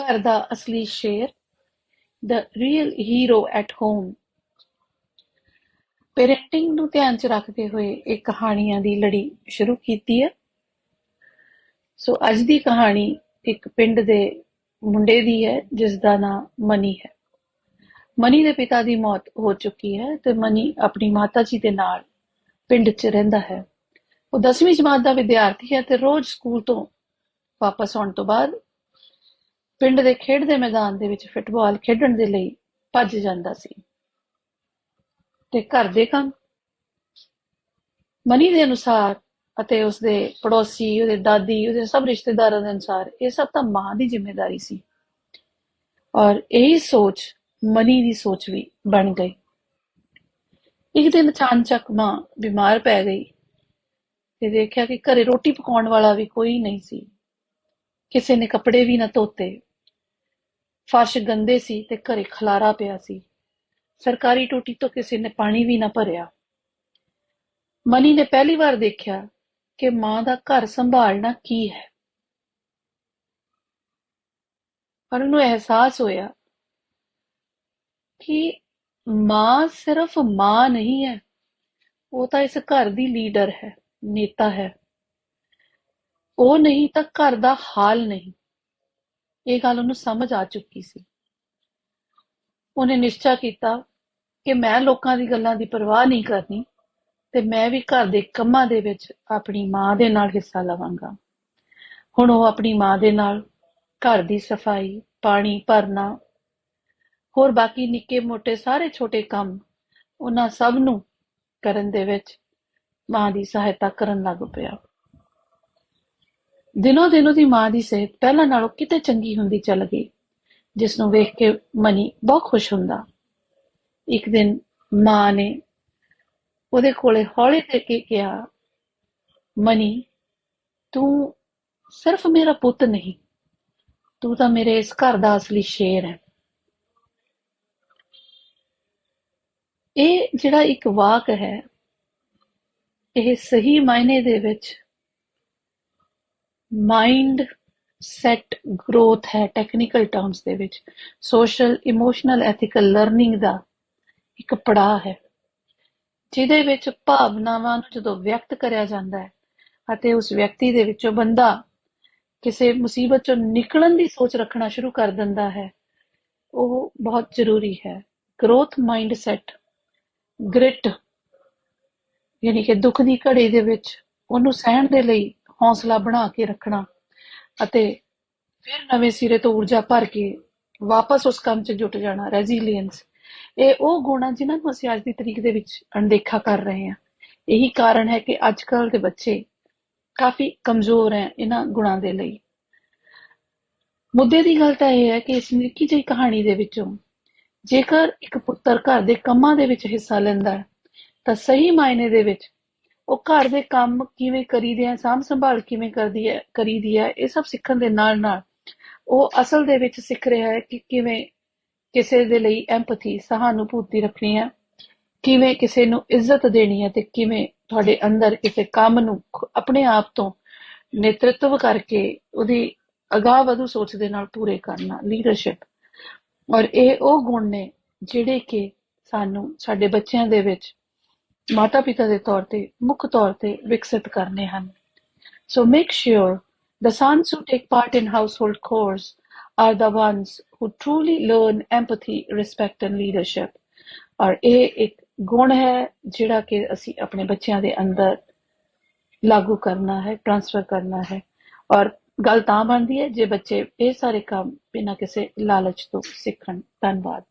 ਘਰ ਦਾ ਅਸਲੀ ਸ਼ੇਰ the real hero at home parenting ਨੂੰ ਧਿਆਨ 'ਚ ਰੱਖਦੇ ਹੋਏ ਇਹ ਕਹਾਣੀਆਂ ਦੀ ਲੜੀ ਸ਼ੁਰੂ ਕੀਤੀ ਹੈ। ਸੋ ਅੱਜ ਦੀ ਕਹਾਣੀ ਇੱਕ ਪਿੰਡ ਦੇ ਮੁੰਡੇ ਦੀ ਹੈ, ਜਿਸ ਦਾ ਨਾਮ ਮਨੀ ਹੈ। ਮਨੀ ਦੇ ਪਿਤਾ ਦੀ ਮੌਤ ਹੋ ਚੁੱਕੀ ਹੈ ਤੇ ਮਨੀ ਆਪਣੀ ਮਾਤਾ ਜੀ ਦੇ ਨਾਲ ਪਿੰਡ 'ਚ ਰਹਿੰਦਾ ਹੈ। ਉਹ 10ਵੀਂ ਜਮਾਤ ਦਾ ਵਿਦਿਆਰਥੀ ਹੈ ਤੇ ਰੋਜ਼ ਸਕੂਲ ਤੋਂ ਵਾਪਸ ਆਉਣ ਤੋਂ ਬਾਅਦ ਪਿੰਡ ਦੇ ਖੇਡ ਦੇ ਮੈਦਾਨ ਦੇ ਵਿੱਚ ਫੁੱਟਬਾਲ ਖੇਡਣ ਦੇ ਲਈ ਭੱਜ ਜਾਂਦਾ ਸੀ। ਤੇ ਘਰ ਦੇ ਕੰਮ? ਮਨੀ ਦੇ ਅਨੁਸਾਰ ਅਤੇ ਉਸਦੇ ਪੜੋਸੀ, ਉਹਦੇ ਦਾਦੀ, ਉਹਦੇ ਸਭ ਰਿਸ਼ਤੇਦਾਰਾਂ ਦੇ ਅਨੁਸਾਰ ਇਹ ਸਭ ਤਾਂ ਮਾਂ ਦੀ ਜ਼ਿੰਮੇਵਾਰੀ ਸੀ। ਔਰ ਇਹੀ ਸੋਚ ਮਨੀ ਦੀ ਸੋਚ ਵੀ ਬਣ ਗਈ। ਇੱਕ ਦਿਨ ਅਚਾਨਚੱਕ ਮਾਂ ਬਿਮਾਰ ਪੈ ਗਈ ਤੇ ਦੇਖਿਆ ਕਿ ਘਰੇ ਰੋਟੀ ਪਕਾਉਣ ਵਾਲਾ ਵੀ ਕੋਈ ਨਹੀਂ ਸੀ। ਕਿਸੇ ਨੇ ਕੱਪੜੇ ਵੀ ਨਾ ਧੋਤੇ ਫਰਸ਼ ਗੰਦੇ ਸੀ ਤੇ ਘਰੇ ਖਲਾਰਾ ਪਿਆ ਸੀ। ਸਰਕਾਰੀ ਟੂਟੀ ਤੋਂ ਕਿਸੇ ਨੇ ਪਾਣੀ ਵੀ ਨਾ ਭਰਿਆ। ਮਨੀ ਨੇ ਪਹਿਲੀ ਵਾਰ ਦੇਖਿਆ ਕਿ ਮਾਂ ਦਾ ਘਰ ਸੰਭਾਲਣਾ ਕੀ ਹੈ। ਪਰ ਉਹਨੂੰ ਅਹਿਸਾਸ ਹੋਇਆ ਕਿ ਮਾਂ ਸਿਰਫ ਮਾਂ ਨਹੀਂ ਹੈ, ਉਹ ਤਾਂ ਇਸ ਘਰ ਦੀ ਲੀਡਰ ਹੈ, ਨੇਤਾ ਹੈ। ਉਹ ਨਹੀਂ ਤਾਂ ਘਰ ਦਾ ਹਾਲ ਨਹੀਂ। ਇਹ ਗੱਲ ਉਹਨੂੰ ਸਮਝ ਆ ਚੁੱਕੀ ਸੀ। ਉਹਨੇ ਨਿਸ਼ਚਾ ਕੀਤਾ ਕਿ ਮੈਂ ਲੋਕਾਂ ਦੀ ਗੱਲਾਂ ਦੀ ਪਰਵਾਹ ਨਹੀਂ ਕਰਨੀ ਤੇ ਮੈਂ ਵੀ ਘਰ ਦੇ ਕੰਮਾਂ ਦੇ ਵਿੱਚ ਆਪਣੀ ਮਾਂ ਦੇ ਨਾਲ ਹਿੱਸਾ ਲਵਾਂਗਾ। ਹੁਣ ਉਹ ਆਪਣੀ ਮਾਂ ਦੇ ਨਾਲ ਘਰ ਦੀ ਸਫ਼ਾਈ, ਪਾਣੀ, ਭਰਨਾ, ਹੋਰ ਬਾਕੀ ਨਿੱਕੇ ਮੋਟੇ ਸਾਰੇ ਛੋਟੇ ਕੰਮ ਉਹਨਾਂ ਸਭ ਨੂੰ ਕਰਨ ਦੇ ਵਿੱਚ ਮਾਂ ਦੀ ਸਹਾਇਤਾ ਕਰਨ ਲੱਗ ਪਿਆ। ਦਿਨੋ ਦਿਨ ਉਹਦੀ ਮਾਂ ਦੀ ਸਿਹਤ ਪਹਿਲਾਂ ਨਾਲੋਂ ਕਿਤੇ ਚੰਗੀ ਹੁੰਦੀ ਚੱਲ ਗਈ ਜਿਸ ਨੂੰ ਵੇਖ ਕੇ ਮਨੀ ਬਹੁਤ ਖੁਸ਼ ਹੁੰਦਾ। ਇੱਕ ਦਿਨ ਮਾਂ ਨੇ ਉਹਦੇ ਕੋਲੇ ਹੌਲੀ ਦੇ ਕੇ ਕਿਹਾ, ਮਨੀ, ਤੂੰ ਸਿਰਫ ਮੇਰਾ ਪੁੱਤ ਨਹੀਂ, ਤੂੰ ਤਾਂ ਮੇਰੇ ਇਸ ਘਰ ਦਾ ਅਸਲੀ ਸ਼ੇਰ ਹੈ। ਇਹ ਜਿਹੜਾ ਇੱਕ ਵਾਕ ਹੈ, ਇਹ ਸਹੀ ਮਾਇਨੇ ਦੇ ਵਿੱਚ ਮਾਇੰਡ ਸੈਟ ਗਰੋਥ ਹੈ ਟੈਕਨੀਕਲ ਟਰਮਸ ਦੇ ਵਿੱਚ। ਸੋਸ਼ਲ, ਇਮੋਸ਼ਨਲ, ਐਥੀਕਲ ਲਰਨਿੰਗ ਦਾ ਇੱਕ ਪੜਾਅ ਹੈ, ਜਿਹਦੇ ਵਿੱਚ ਭਾਵਨਾਵਾਂ ਨੂੰ ਜਦੋਂ ਵਿਅਕਤ ਕਰਿਆ ਜਾਂਦਾ ਹੈ ਅਤੇ ਉਸ ਵਿਅਕਤੀ ਦੇ ਵਿੱਚੋਂ ਬੰਦਾ ਕਿਸੇ ਮੁਸੀਬਤ ਚੋਂ ਨਿਕਲਣ ਦੀ ਸੋਚ ਰੱਖਣਾ ਸ਼ੁਰੂ ਕਰ ਦਿੰਦਾ ਹੈ, ਉਹ ਬਹੁਤ ਜ਼ਰੂਰੀ ਹੈ। ਗਰੋਥ ਮਾਈਂਡ ਸੈਟ ਗ੍ਰਿਟ, ਯਾਨੀ ਕਿ ਦੁੱਖ ਦੀ ਘੜੀ ਦੇ ਵਿੱਚ ਉਹਨੂੰ ਸਹਿਣ ਦੇ ਲਈ ਹੌਸਲਾ ਬਣਾ ਕੇ ਰੱਖਣਾ ਅਤੇ ਫਿਰ ਨਵੇਂ ਸਿਰੇ ਤੋਂ ਊਰਜਾ ਭਰ ਕੇ ਵਾਪਸ ਉਸ ਕੰਮ 'ਚ ਜੁਟ ਜਾਣਾ ਰੈਜ਼ੀਲੀਅੰਸ ਇਹ ਉਹ ਗੁਣ ਆ ਜਿਨ੍ਹਾਂ ਨੂੰ ਅਸੀਂ ਅੱਜ ਦੀ ਤਰੀਕ ਦੇ ਵਿੱਚ ਅਣਦੇਖਾ ਕਰ ਰਹੇ ਹਾਂ। ਇਹੀ ਕਾਰਨ ਹੈ ਕਿ ਅੱਜ ਦੇ ਬੱਚੇ ਕਾਫੀ ਕਮਜ਼ੋਰ ਹੈ ਇਹਨਾਂ ਗੁਣਾਂ ਦੇ ਲਈ। ਮੁੱਦੇ ਦੀ ਗੱਲ ਤਾਂ ਇਹ ਹੈ ਕਿ ਇਸ ਨਿੱਕੀ ਜਿਹੀ ਕਹਾਣੀ ਦੇ ਵਿੱਚੋਂ ਜੇਕਰ ਇੱਕ ਪੁੱਤਰ ਘਰ ਦੇ ਕੰਮਾਂ ਦੇ ਵਿੱਚ ਹਿੱਸਾ ਲੈਂਦਾ ਹੈ, ਤਾਂ ਸਹੀ ਮਾਇਨੇ ਦੇ ਵਿੱਚ ਉਹ ਘਰ ਦੇ ਕੰਮ ਕਿਵੇਂ ਕਰੀਦੇ ਆ, ਸਾਂਭ ਸੰਭਾਲ ਕਿਵੇਂ ਕਰਦੀ ਹੈ ਕਰੀਦੀ ਹੈ ਇਹ ਸਭ ਸਿੱਖਣ ਦੇ ਨਾਲ ਨਾਲ ਉਹ ਅਸਲ ਦੇ ਵਿੱਚ ਸਿੱਖ ਰਿਹਾ ਹੈ ਕਿ ਕਿਵੇਂ ਕਿਸੇ ਦੇ ਲਈ ਐਮਪਥੀ ਸਹਾਨੁਭੂਤੀ ਰੱਖਣੀ ਹੈ ਕਿਵੇਂ ਕਿਸੇ ਨੂੰ ਇੱਜ਼ਤ ਦੇਣੀ ਹੈ ਤੇ ਕਿਵੇਂ ਤੁਹਾਡੇ ਅੰਦਰ ਕਿਸੇ ਕੰਮ ਨੂੰ ਆਪਣੇ ਆਪ ਤੋਂ ਨੇਤਰਤਵ ਕਰਕੇ ਉਹਦੀ ਅਗਾਹ ਵਧੂ ਸੋਚ ਦੇ ਨਾਲ ਪੂਰੇ ਕਰਨਾ ਲੀਡਰਸ਼ਿਪ ਔਰ ਇਹ ਉਹ ਗੁਣ ਨੇ ਜਿਹੜੇ ਕਿ ਸਾਨੂੰ ਸਾਡੇ ਬੱਚਿਆਂ ਦੇ ਵਿੱਚ ਮਾਤਾ ਪਿਤਾ ਦੇ ਤੌਰ ਤੇ ਮੁੱਖ ਤੌਰ ਤੇ ਵਿਕਸਿਤ ਕਰਨੇ ਹਨ। So make sure the sons who take part in household chores are the ones who truly learn empathy, respect and leadership. ਔਰ ਇਹ ਇੱਕ ਗੁਣ ਹੈ ਜਿਹੜਾ ਕਿ ਅਸੀਂ ਆਪਣੇ ਬੱਚਿਆਂ ਦੇ ਅੰਦਰ ਲਾਗੂ ਕਰਨਾ ਹੈ ਟ੍ਰਾਂਸਫਰ ਕਰਨਾ ਹੈ। ਔਰ ਗੱਲ ਤਾਂ ਬਣਦੀ ਹੈ ਜੇ ਬੱਚੇ ਇਹ ਸਾਰੇ ਕੰਮ ਬਿਨਾਂ ਕਿਸੇ ਲਾਲਚ ਤੋਂ ਸਿੱਖਣ ਧੰਨਵਾਦ।